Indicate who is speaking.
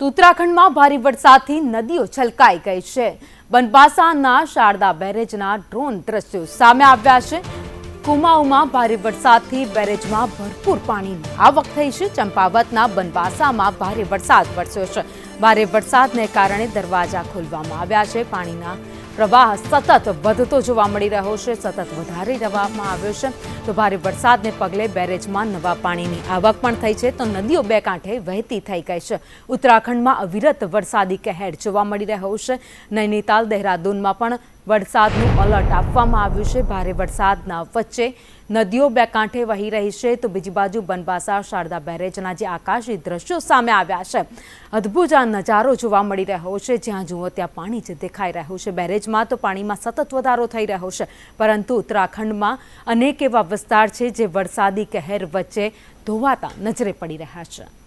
Speaker 1: તો ઉત્તરાખંડમાં ભારે વરસાદથી નદીઓ છલકાઈ ગઈ છે. બનબાસાના શારદા બેરેજના ડ્રોન દ્રશ્યો સામે આવ્યા છે. કુમાઉમાં ભારે વરસાદથી બેરેજમાં ભરપૂર પાણીની આવક થઈ છે. ચંપાવતના બનબાસામાં ભારે વરસાદ વરસ્યો છે. ભારે વરસાદને કારણે દરવાજા ખોલવામાં આવ્યા છે. પાણીના પ્રવાહ સતત વધતો જોવા મળી રહ્યો છે, સતત વધારી દેવામાં આવ્યો છે. તો ભારે વરસાદને પગલે બેરેજમાં નવા પાણીની આવક પણ થઈ છે. તો નદીઓ બે કાંઠે વહેતી થઈ ગઈ છે. ઉત્તરાખંડમાં અવિરત વરસાદી કહેર જોવા મળી રહ્યો છે. નૈનીતાલ, દહેરાદૂનમાં પણ વરસાદનું અલર્ટ આપવામાં આવ્યું છે. ભારે વરસાદના વચ્ચે નદીઓ બે કાંઠે વહી રહી છે. તો બીજી બાજુ બનબાસા શારદા બેરેજના જે આકાશી દ્રશ્યો સામે આવ્યા છે. અદ્ભુત આ નજારો જોવા મળી રહ્યો છે. જ્યાં જુઓ ત્યાં પાણી જ દેખાઈ રહ્યું છે. બેરેજમાં તો પાણીમાં સતત વધારો થઈ રહ્યો છે. પરંતુ ઉત્તરાખંડમાં અનેક એવા વિસ્તાર છે જે વરસાદી કહેર વચ્ચે ધોવાતા નજરે પડી રહ્યા છે.